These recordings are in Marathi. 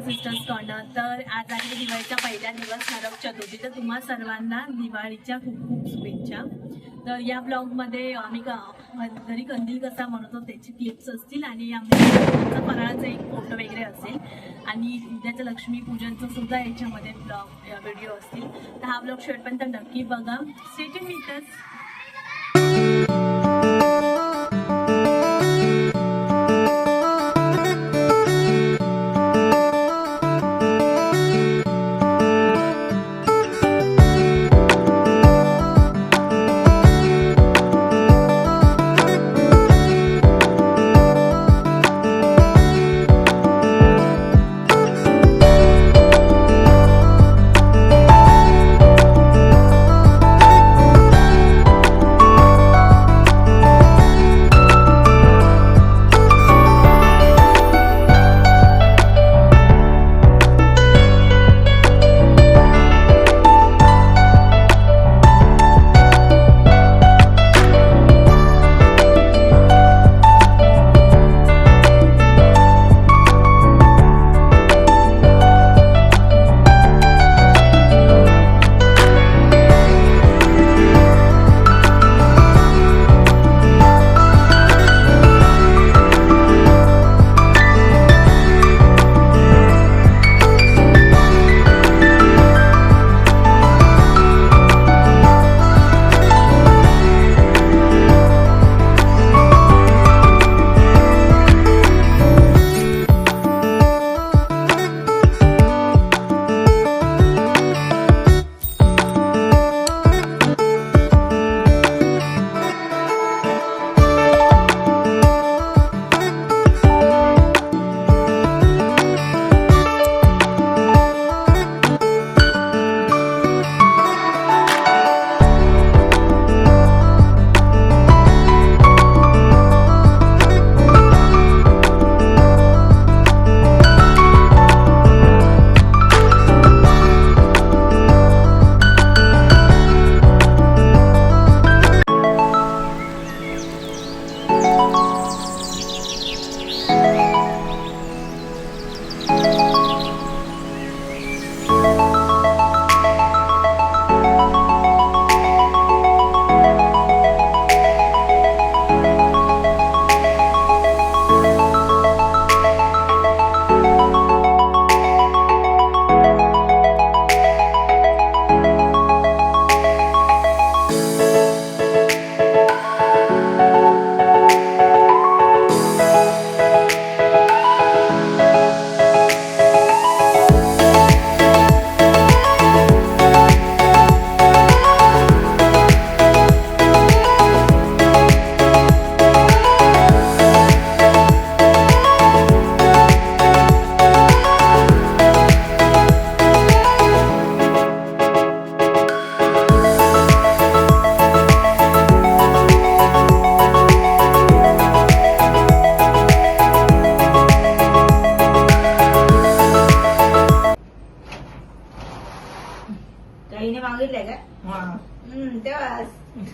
सिस्टर्स कॉर्नर तर आज आहे दिवाळीचा पहिला दिवस नरक चतुर्थी. तर तुम्हा सर्वांना दिवाळीच्या खूप खूप शुभेच्छा. तर या ब्लॉगमध्ये आम्ही घरी कंदील कसा म्हणतो त्याची क्लिप्स असतील आणि आमच्या फराळाचा एक फोटो वगैरे असेल. आणि उद्याचं लक्ष्मीपूजनचं सुद्धा याच्यामध्ये ब्लॉग व्हिडिओ असतील. तर हा ब्लॉग शेवटपर्यंत नक्की बघा. सेटिंग मीटर्स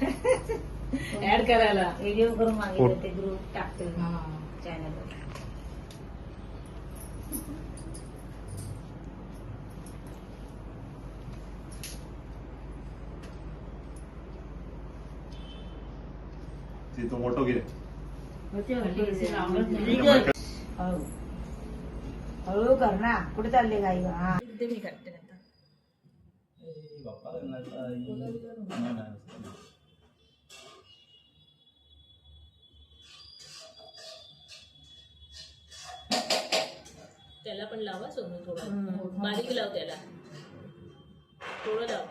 ऍड करायला. व्हिडिओ करून मागितलं ते ग्रुप टाकतो. चॅनलवर ती तो मोठो घे. हळू. हळू कर ना. कुठे चालले गाई हा. ते मी करते नंतर त्याला पण लावा सोनू थोडं. बारीक लाव त्याला. थोडं लाव.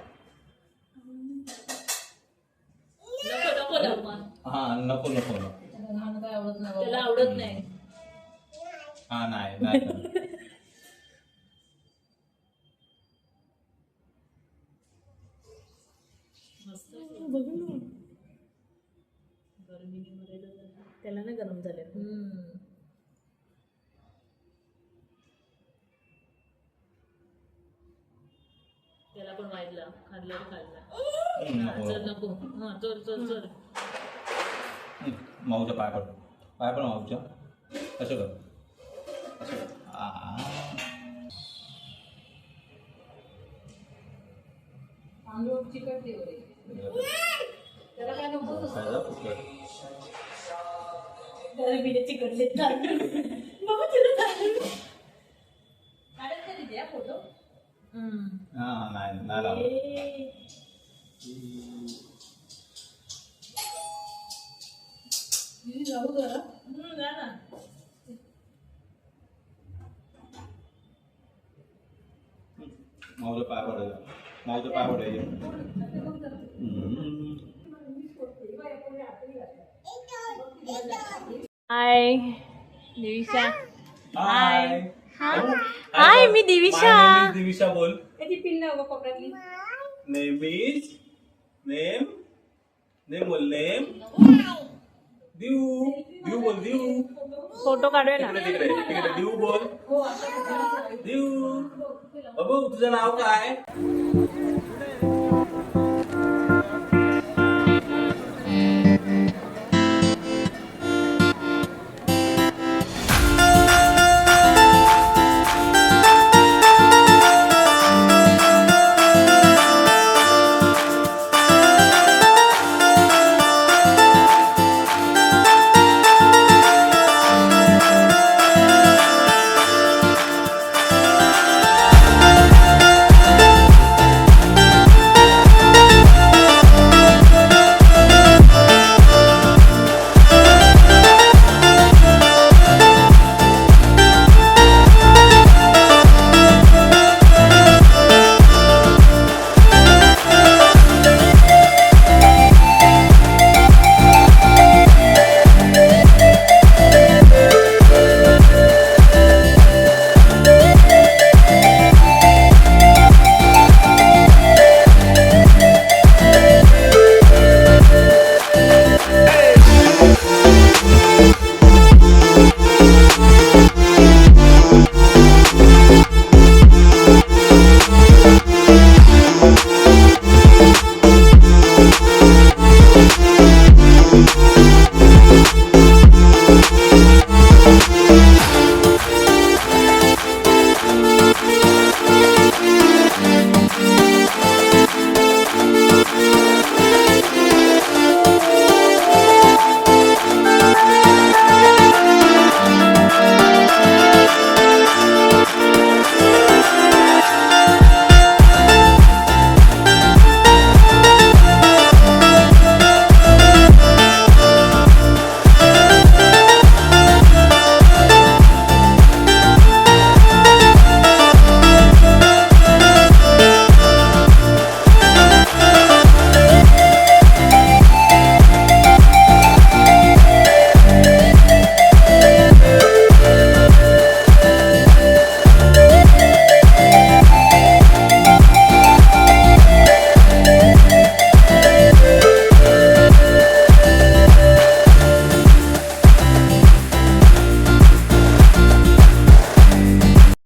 नको नको लाव मग. हा नको नको नको. त्याला आवडत नाही. हा नाही नाही. पण वाजला खाल्ला नको. हा चल चल चल माऊच्या पाय पड पाय पड माऊच्या. असं कर. चिकट नको? द्या photo. à, này này là Đi đâu rồi đó? Ừ, đó nè. మౌజ పాపడు మౌజ పాపడు హాయ్ నివిషా హాయ్ हाय मी दिविशा. दिविशा बोल. ती पिन कोपऱ्यातली? नेम इज नेम नेम बोल नेम. दिव दिव बोल दिव फोटो काढूया ना. तिकडे तिकडे तिकडे दिव बोल. दिव बाबू तुझं नाव काय?